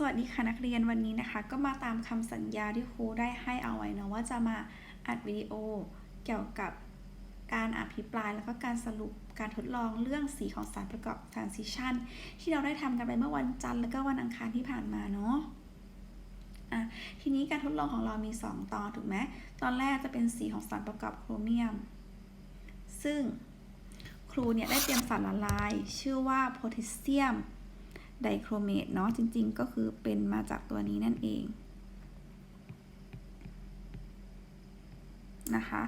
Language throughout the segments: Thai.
สวัสดีค่ะนักเรียนวันนี้นะคะ ก็มาตามคำสัญญาที่ครูได้ให้เอาไว้นะว่าจะมาอัดวิดีโอเกี่ยวกับการอภิปรายแล้วก็การสรุปการทดลองเรื่องสีของสารประกอบ transition ที่เราได้ทำกันไปเมื่อวันจันทร์แล้วก็วันอังคารที่ผ่านมาเนาะอะทีนี้การทดลองของเรามี 2 ตอนถูกไหมตอนแรกจะเป็นสีของสารประกอบโครเมียม ซึ่งครูเนี่ยได้เตรียมสารละลาย ชื่อว่าโพแทสเซียม ไดโครเมตเนาะจริงๆ ก็คือเป็นมาจากตัวนี้นั่นเองนะคะ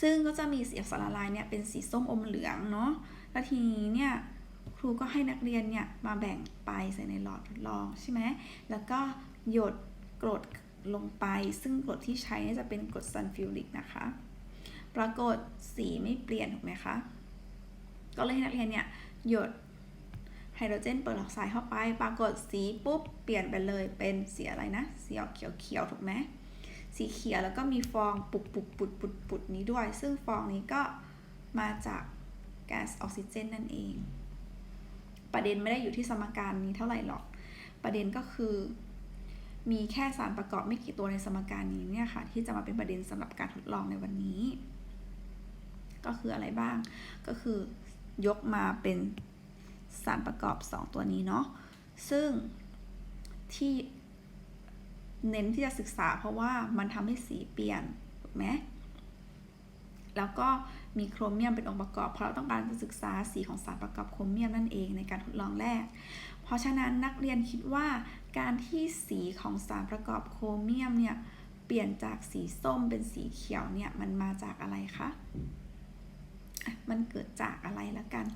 ซึ่งก็จะมีสีอักษรละลายเนี่ยเป็นสีส้มอมเหลืองเนาะแล้วทีนี้เนี่ยครูก็ให้นักเรียนเนี่ยมาแบ่งไปใส่ในหลอดทดลองใช่ไหมแล้วก็หยดกรดลงไป ซึ่งกรดที่ใช้จะเป็นกรดซัลฟิวริกนะคะ ปรากฏสีไม่เปลี่ยนถูกไหมคะ ก็เลยให้นักเรียนเนี่ยหยด โดรเจนเปอร์ออกไซด์เข้าไป ปรากฏสีปุ๊บ เปลี่ยนไปเลยเป็นสีอะไรนะ สีออกเขียวๆถูกไหมสีเขียวแล้วก็มีฟองปุบปุบปุดปุดปุดนี้ด้วย ซึ่งฟองนี้ก็มาจากแก๊สออกซิเจนนั่นเอง ประเด็นไม่ได้อยู่ที่สมการนี้เท่าไหร่หรอก ประเด็นก็คือ มีแค่สารประกอบไม่กี่ตัวในสมการนี้เนี่ยค่ะ ที่จะมาเป็นประเด็นสำหรับการทดลองในวันนี้ ก็คืออะไรบ้าง ก็คือยกมาเป็น สารประกอบ 2 ตัวนี้เนาะซึ่งที่เน้นที่จะศึกษาเพราะว่ามันทำให้สีเปลี่ยนถูกไหมแล้วก็มีโครเมียมเป็นองค์ประกอบ เพราะเราต้องการจะศึกษาสีของสารประกอบโครเมียมนั่นเองในการทดลองแรก เพราะฉะนั้นนักเรียนคิดว่าการที่สีของสารประกอบโครเมียมเนี่ยเปลี่ยนจากสีส้มเป็นสีเขียวเนี่ยมันมาจากอะไรคะอะมันเกิดจากอะไรละกัน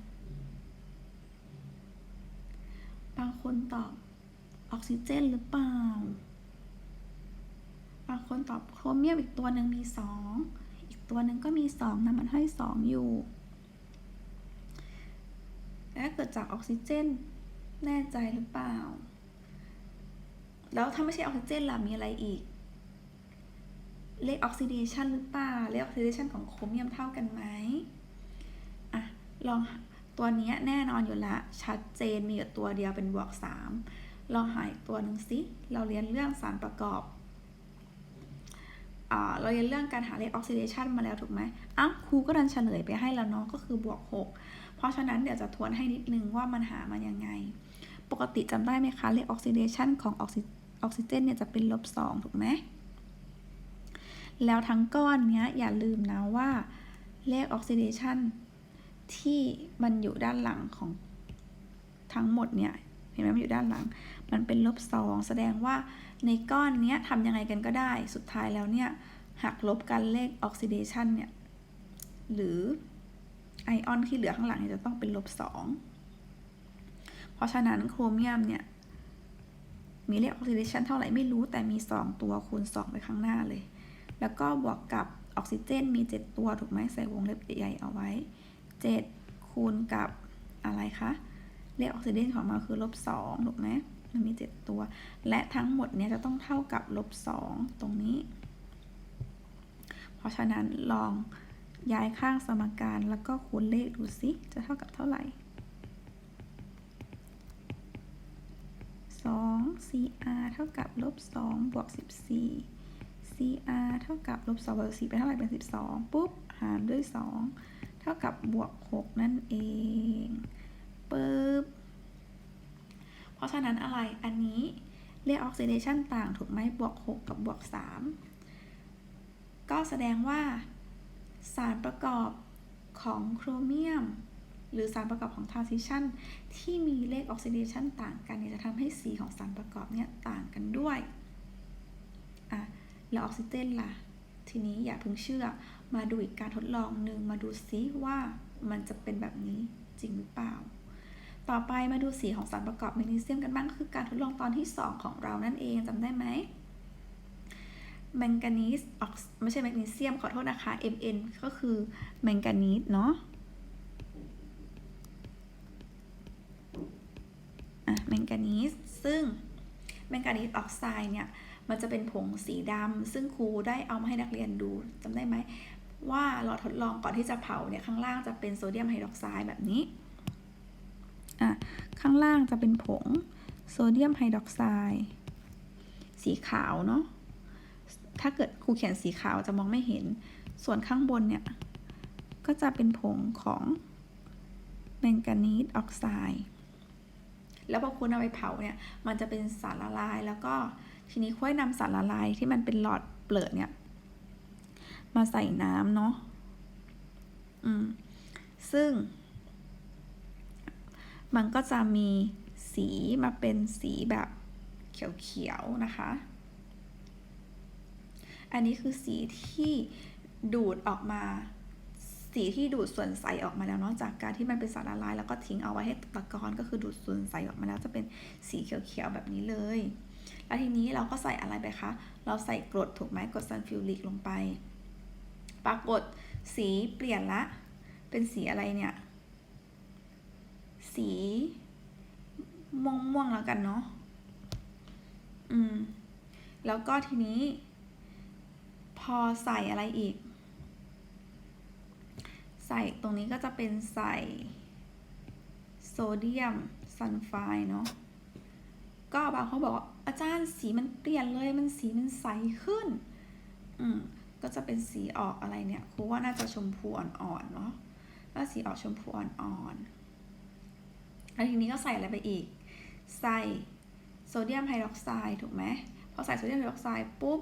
บางคนตอบออกซิเจนหรือเปล่า บางคนตอบโครเมียมอีกตัวหนึ่งมีสองอีกตัวหนึ่งก็มีสองนะมันให้สองอยู่และเกิดจากออกซิเจน แน่ใจหรือเปล่า แล้วถ้าไม่ใช่ออกซิเจนล่ะมีอะไรอีก เลขออกซิเดชันหรือเปล่า เลขออกซิเดชันของโครเมียมเท่ากันไหมอะลอง ตัวนี้แน่นอนอยู่ละชัดเจนมีอยู่ตัวเดียวเป็นบวก3ลองหาอีกตัวหนึ่งสิ เราเรียนเรื่องสารประกอบเราเรียนเรื่องการหาเลขออกซิเดชันมาแล้วถูกไหมอ้าวครูก็ดันเฉลยไปให้แล้วเนาะก็คือบวก 6 เพราะฉะนั้นเดี๋ยวจะทวนให้นิดนึงว่ามันหามันยังไง ปกติจำได้ไหมคะเลขออกซิเดชันของออกซิออกซิเจนเนี่ยจะเป็นลบ 2 ถูกไหมแล้วทั้งก้อนเนี้ยอย่าลืมนะว่าเลขออกซิเดชัน ที่มันอยู่ด้านหลังของทั้งหมดเนี่ยเห็นไหมมันอยู่ด้านหลัง มันเป็นลบสองแสดงว่าในก้อนเนี้ยทำยังไงกันก็ได้ สุดท้ายแล้วเนี่ยหักลบกันเลขออกซิเดชันเนี่ยหรือไอออนที่เหลือข้างหลังจะต้องเป็นลบสองเพราะฉะนั้นโครเมียมเนี่ยมีเลขออกซิเดชันเท่าไหร่ไม่รู้แต่มี 2 ตัวคูณ 2 ไปข้างหน้าเลย แล้วก็บวกกับออกซิเจนมี 7 ตัวถูกไหมใส่วงเล็บใหญ่ๆเอาไว้ 7 คูณกับอะไรคะเลขออกซิเดนของมันคือลบ2ถูกไหมมันมี 7 ตัว และทั้งหมดเนี้ยจะต้องเท่ากับลบ2ตรงนี้ เพราะฉะนั้นลองย้ายข้างสมการแล้วก็คูณเลขดูสิจะเท่ากับเท่าไหร่ 2 cr เท่ากับลบ2บวก14 cr เท่ากับลบ2บวก4เป็นเท่าไหร่เป็น 12 ปุ๊บ หารด้วย 2 ท่ากับบวก 6 นั่นเองปึ๊บเพราะฉะนั้นอะไรอันนี้เรียกออกซิเดชันต่างถูกไหมบวก 6 กับบวก 3 ก็แสดงว่าสารประกอบของโครเมียม หรือสารประกอบของทรานซิชันที่มีเลขออกซิเดชันต่างกันเนี่ยจะทำให้สีของสารประกอบเนี่ยต่างกันด้วยอะแล้วออกซิเจนล่ะ ทีนี้อย่าเพิ่งเชื่อ มาดูอีกการทดลองหนึ่งมาดูซิว่ามันจะเป็นแบบนี้จริงหรือเปล่า ต่อไปมาดูสีของสารประกอบแมกนีเซียมกันบ้างคือการทดลองตอนที่ 2 ของเรานั่นเองจำได้ไหมแมงกานีสออกไม่ใช่แมกนีเซียมขอโทษนะคะ Mn ก็คือแมงกานีสเนาะอะแมงกานีสซึ่งแมงกานีสออกไซด์เนี่ย มันจะเป็นผงสีดำซึ่งครูได้เอามาให้นักเรียนดูจำได้ไหม ว่าหลอดทดลองก่อนที่จะเผาเนี่ยข้างล่างจะเป็นโซเดียมไฮดรอกไซด์แบบนี้ อะ ข้างล่างจะเป็นผงโซเดียมไฮดรอกไซด์สีขาวเนาะ ถ้าเกิดครูเขียนสีขาวจะมองไม่เห็น ส่วนข้างบนเนี่ย ก็จะเป็นผงของแมงกานีสออกไซด์ แล้วพอคุณเอาไปเผาเนี่ย มันจะเป็นสารละลายแล้วก็ทีนี้ค่อยนำสารละลายที่มันเป็นหลอดเปลือกเนี่ย มาใส่น้ำเนาะอืมซึ่ง มันก็จะมีสีมาเป็นสีแบบเขียวๆนะคะ อันนี้คือสีที่ดูดออกมาสีที่ดูดส่วนใสออกมาแล้วเนาะจากการที่มันเป็นสารละลาย แล้วก็ทิ้งเอาไว้ให้ตะกอนก็คือดูดส่วนใสออกมาแล้วจะเป็นสีเขียวๆแบบนี้เลย แล้วทีนี้เราก็ใส่อะไรไปคะ เราใส่กรดถูกไหมกรดซัลฟิวริกลงไป ปรากฏสีเปลี่ยนละ เป็นสีอะไรเนี่ย สีม่วงม่วงๆแล้วกันเนาะ อืม แล้วก็ทีนี้ พอใส่อะไรอีก ใส่ตรงนี้ก็จะเป็นใส่โซเดียมซัลไฟด์เนาะ ก็บางเขาบอกอาจารย์สีมันเปลี่ยนเลย มันสีมันใสขึ้น อืม ก็จะเป็นสีออกอะไรเนี่ยครูว่าน่าจะชมพูอ่อนๆเนาะถ้าสีออกชมพูอ่อนๆแล้วทีนี้ก็ใส่อะไรไปอีก ใส่โซเดียมไฮดรอกไซด์ถูกไหมพอใส่โซเดียมไฮดรอกไซด์ปุ๊บ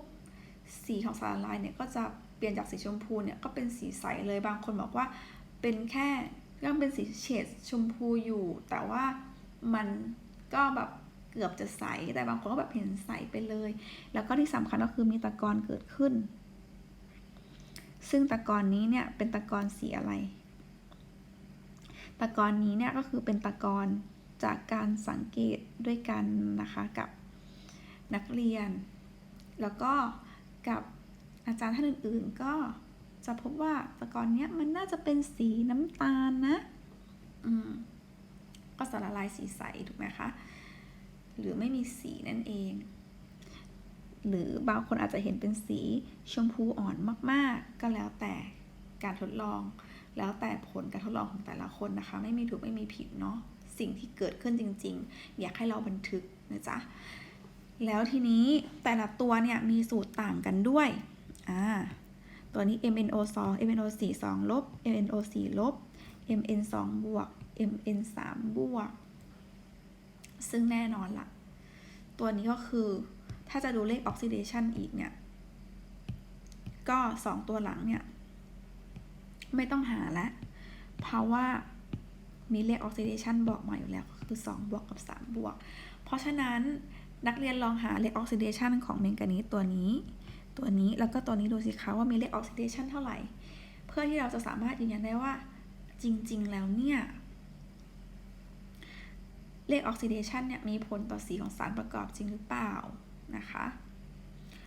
สีของสารละลายเนี่ยก็จะเปลี่ยนจากสีชมพูเนี่ยก็เป็นสีใสเลยบางคนบอกว่าเป็นแค่ยังเป็นสีเฉดชมพูอยู่ แต่ว่ามันก็แบบเกือบจะใสแต่บางคนก็แบบเห็นใสไปเลย แล้วก็ที่สำคัญก็คือมีตะกอนเกิดขึ้น ซึ่งตะกอนนี้เนี่ยเป็นตะกอนสีอะไร ตะกอนนี้เนี่ยก็คือเป็นตะกอนจากการสังเกตด้วยกันนะคะกับนักเรียน แล้วก็กับอาจารย์ท่านอื่นๆก็จะพบว่าตะกอนเนี้ยมันน่าจะเป็นสีน้ำตาลนะ อืม ก็สารละลายสีใสถูกไหมคะ หรือไม่มีสีนั่นเอง หรือบางคนอาจจะเห็นเป็นสีชมพูอ่อนมากๆ ก็แล้วแต่การทดลอง แล้วแต่ผลการทดลองของแต่ละคนนะคะ ไม่มีถูกไม่มีผิดเนาะสิ่งที่เกิดขึ้นจริง ๆ อยากให้เราบันทึกนะจ๊ะแล้วทีนี้แต่ละตัวเนี่ยมีสูตรต่างกันด้วยอ่าตัวนี้ MNO 2 MNO 4 2ลบ MNO 4ลบ MN 2บวก MN 3บวก ซึ่งแน่นอนละตัวนี้ก็คือ ถ้าจะดูเลขออกซิเดชันอีกเนี่ย ก็ 2 ตัวหลังเนี่ย ไม่ต้องหาแล้วเพราะว่ามีเลขออกซิเดชันบอกมาอยู่แล้วก็คือ 2 บวกกับ 3 บวก เพราะฉะนั้นนักเรียนลองหาเลขออกซิเดชันของแมงกานีตัวนี้ ตัวนี้แล้วก็ตัวนี้ดูสิคะว่ามีเลขออกซิเดชันเท่าไหร่ เพื่อที่เราจะสามารถยืนยันได้ว่าจริง ๆ แล้วเนี่ยเลขออกซิเดชันเนี่ยมีผลต่อสีของสารประกอบจริงหรือเปล่า นะคะ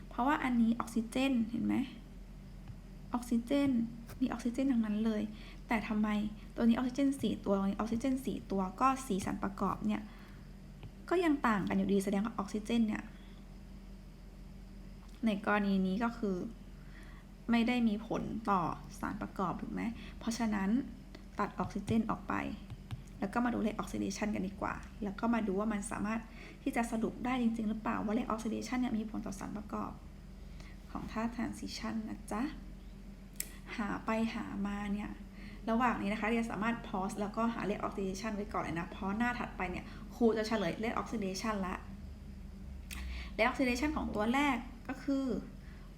เพราะว่าอันนี้ออกซิเจนเห็นไหมออกซิเจนมีออกซิเจนทั้งนั้นเลย แต่ทำไมตัวนี้ออกซิเจน4ตัวตัวนี้ออกซิเจน 4 ตัวก็สีสารประกอบเนี่ยก็ยังต่างกันอยู่ดีแสดงว่าออกซิเจนเนี่ยในกรณีนี้ก็คือ ไม่ได้มีผลต่อสารประกอบถูกไหมเพราะฉะนั้นตัดออกซิเจนออกไป แล้วก็มาดูเลขออกซิเดชันกันดีกว่า แล้วก็มาดูว่ามันสามารถ ที่จะสรุปได้จริง ๆ หรือเปล่าว่าเลขออกซิเดชันเนี่ยมีผลต่อสารประกอบของธาตุทรานซิชันนะจ๊ะ หาไปหามาเนี่ยระหว่างนี้นะคะเรียนสามารถพอสแล้วก็หาเลขออกซิเดชันไว้ก่อนเลยนะเพราะหน้าถัดไปเนี่ยครูจะเฉลยเลขออกซิเดชันละเลขออกซิเดชันของตัวแรกก็คือ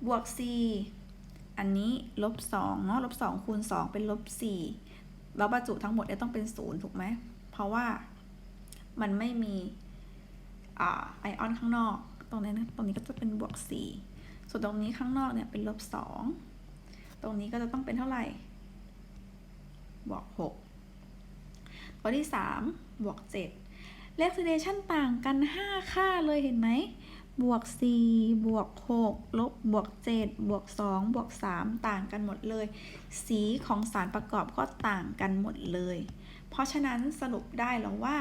บวก c อันนี้ลบ2เนาะลบ2คูณ 2 เป็นลบ4แล้วบรรจุทั้งหมดเนี่ยต้องเป็น 0 ถูกไหม เพราะว่ามันไม่มี ไอออนข้างนอก ตรงนี้นตรงนี้ก็จะเป็นบวก 4 ส่วนตรงนี้ข้างนอกเนี่ยเป็นลบ 2 ตรงนี้ก็จะต้องเป็นเท่าไหร่ บวก 6 ตัวที่ 3 บวก 7 เลข sedation ต่างกัน 5 ค่าเลยเห็นไหม บวก 4 บวก 6 ลบ บวก 7 บวก 2 บวก 3 ต่างกันหมดเลย สีของสารประกอบก็ต่างกันหมดเลย เพราะฉะนั้นสรุปได้แล้วว่า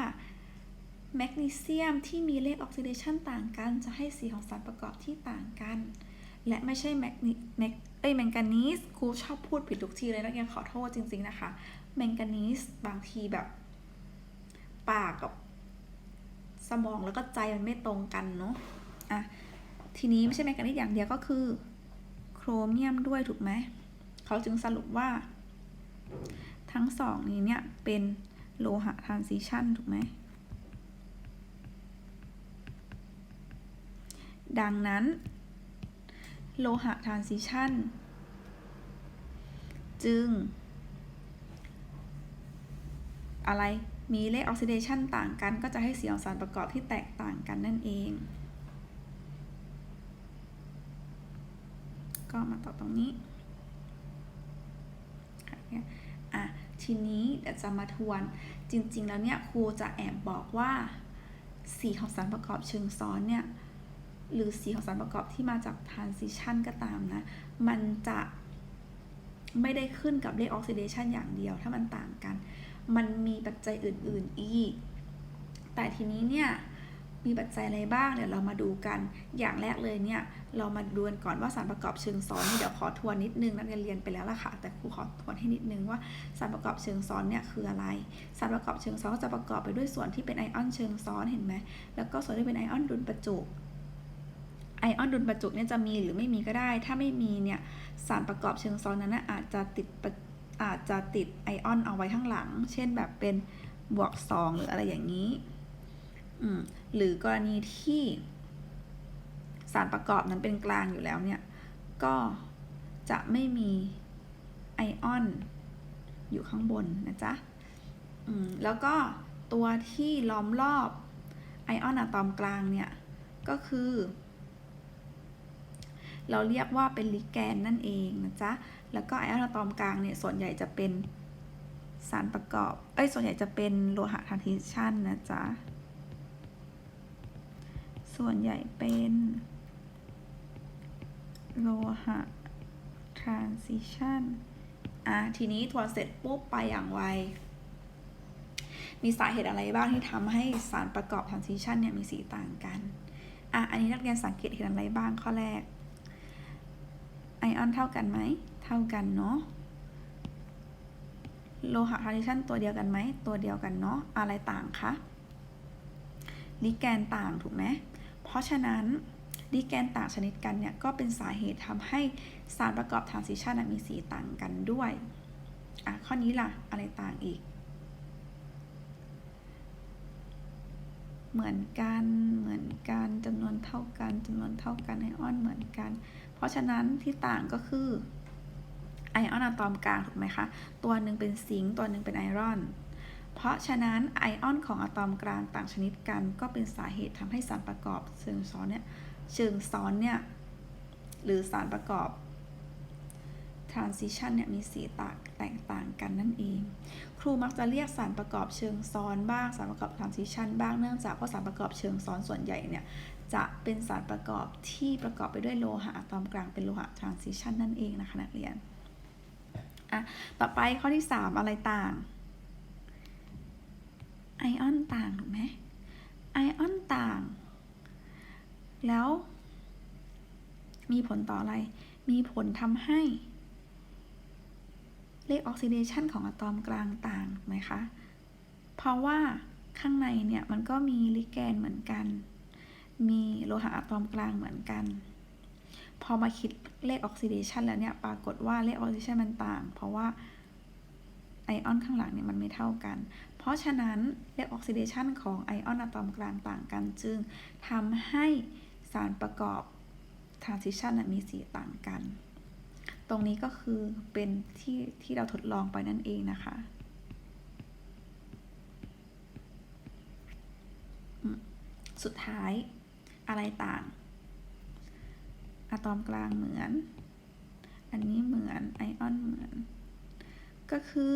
แมกนีเซียมที่มีเลขออกซิเดชันต่างกัน จะให้สีของสารประกอบที่ต่างกัน และไม่ใช่แมกนีแมกเอ้ยแมงกานีสครูชอบพูดผิดทุกทีเลยนักเรียนขอโทษจริง ๆ นะคะ แมงกานีสบางทีแบบ ปากกับ สมองแล้วก็ใจมันไม่ตรงกันเนาะอะทีนี้ไม่ใช่แมงกานีสอย่างเดียวก็คือ โครเมียมด้วยถูกไหมเขาจึงสรุปว่า ทั้งสองนี้เนี่ยเป็นโลหะทรานซิชันถูกไหม ดังนั้น โลหะทรานซิชันจึง อะไรมีเลขออกซิเดชันต่างกันก็จะให้สีของสารประกอบที่แตกต่างกันนั่นเอง ก็มาต่อตรงนี้อะทีนี้เดี๋ยวจะมาทวนจริงๆแล้วเนี่ยครูจะแอบบอกว่าสีของสารประกอบเชิงซ้อนเนี่ย หรือสีของสารประกอบที่มาจาก transition ก็ตามนะ มันจะไม่ได้ขึ้นกับเลขออกซิเดชันอย่างเดียวถ้ามันต่างกัน มันมีปัจจัยอื่น ๆ อีก แต่ทีนี้เนี่ยมีปัจจัยอะไรบ้างเดี๋ยวเรามาดูกัน อย่างแรกเลยเนี่ยเรามาดูกันก่อนว่าสารประกอบเชิงซ้อนนี่เดี๋ยวขอทวนนิดนึงนักเรียนเรียนไปแล้วล่ะค่ะ แต่ครูขอทวนให้นิดนึงว่าสารประกอบเชิงซ้อนเนี่ยคืออะไร สารประกอบเชิงซ้อนจะประกอบไปด้วยส่วนที่เป็นไอออนเชิงซ้อนเห็นไหมแล้วก็ส่วนที่เป็นไอออนดุลประจุ ไอออนดุลประจุเนี่ยจะมีหรือไม่มีก็ได้ ถ้าไม่มีเนี่ยสารประกอบเชิงซ้อนนั้นนะอาจจะติดอาจจะติดไอออนเอาไว้ข้างหลัง เช่นแบบเป็นบวกสองหรืออะไรอย่างนี้ หรือกรณีที่สารประกอบนั้นเป็นกลางอยู่แล้วเนี่ย ก็จะไม่มีไอออนอยู่ข้างบนนะจ๊ะแล้วก็ตัวที่ล้อมรอบไอออนอะตอมกลางเนี่ย ก็คือ เราเรียกว่าเป็นลิแกนนั่นเองนะจ๊ะ แล้วก็ไอออนอะตอมกลางเนี่ยส่วนใหญ่จะเป็นสารประกอบ เอ้ย ส่วนใหญ่จะเป็นโลหะทรานซิชันนะจ๊ะ ส่วนใหญ่เป็นโลหะ transition อะ ทีนี้ทวนเสร็จปุ๊บไปอย่างไว มีสาเหตุอะไรบ้างที่ทำให้สารประกอบ transition เนี่ยมีสีต่างกัน อะ อันนี้นักเรียนสังเกตเห็นอะไรบ้างข้อแรก ไอออนเท่ากันไหม เท่ากันเนาะ โลหะ transition ตัวเดียวกันไหม ตัวเดียวกันเนาะ อะไรต่างคะ ลิแกนต่างถูกไหม เพราะฉะนั้นลิแกนต่างชนิดกันเนี่ยก็เป็นสาเหตุทำให้สารประกอบ transition น่ะมีสีต่างกันด้วย อะข้อนี้ล่ะ อะไรต่างอีก เหมือนกัน เหมือนกันจำนวนเท่ากันจำนวนเท่ากันไอออนเหมือนกัน เพราะฉะนั้นที่ต่างก็คือไอออนอะตอมกลางถูกไหมคะ ตัวหนึ่งเป็นซิงค์ตัวหนึ่งเป็นไอรอน เพราะฉะนั้นไอออนของอะตอมกลางต่างชนิดกัน ก็เป็นสาเหตุทำให้สารประกอบเชิงซ้อนเนี่ยเชิงซ้อนเนี่ยหรือสารประกอบ transition เนี่ยมีสีตางแตกต่างกันนั่นเอง ครูมักจะเรียกสารประกอบเชิงซ้อนบ้างสารประกอบ transition บ้างเนื่องจากว่าสารประกอบเชิงซ้อนส่วนใหญ่เนี่ย จะเป็นสารประกอบที่ประกอบไปด้วยโลหะอะตอมกลางเป็นโลหะ transition นั่นเองนะคะนักเรียนอะต่อไปข้อที่ 3 อะไรต่าง ไอออนต่างถูกไหมไอออนต่าง แล้ว มีผลต่ออะไร มีผลทำให้ เลขออกซิเดชันของอะตอมกลางต่างไหมคะ เพราะว่าข้างในเนี่ยมันก็มีลิแกนเหมือนกัน มีโลหะอะตอมกลางเหมือนกัน พอมาคิดเลขออกซิเดชันแล้วเนี่ยปรากฏว่าเลขออกซิเดชันมันต่าง เพราะว่าไอออนข้างหลังเนี่ยมันไม่เท่ากัน เพราะฉะนั้นเลขออกซิเดชันของไอออนอะตอมกลางต่างกันจึงทำให้สารประกอบ transition น่ะมีสีต่างกัน ตรงนี้ก็คือเป็นที่ที่เราทดลองไปนั่นเองนะคะสุดท้าย อะไรต่าง อะตอมกลางเหมือน อันนี้เหมือนไอออนเหมือน ก็คือ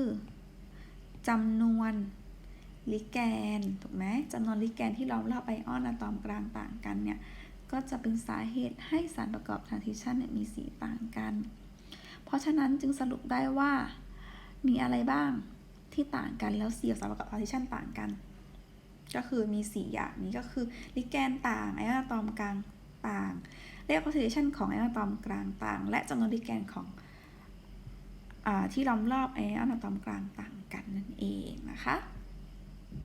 จำนวนลิแกนถูกไหมจำนวนลิแกนที่ล้อมรอบไอออนอะตอมกลางต่างกันเนี่ยก็จะเป็นสาเหตุให้สารประกอบ transition เนี่ยมีสีต่างกัน เพราะฉะนั้นจึงสรุปได้ว่ามีอะไรบ้างที่ต่างกันแล้วสีของสารประกอบ transition ต่างกัน ก็คือมีสีอย่างนี้ก็คือลิแกนต่างไอออนอะตอมกลางต่างเลขออกซิเดชันของไอออนอะตอมกลางต่าง และจำนวนลิแกนของอที่ล้อมรอบไอออนอะตอมกลางต่างกันนั่นเองนะคะ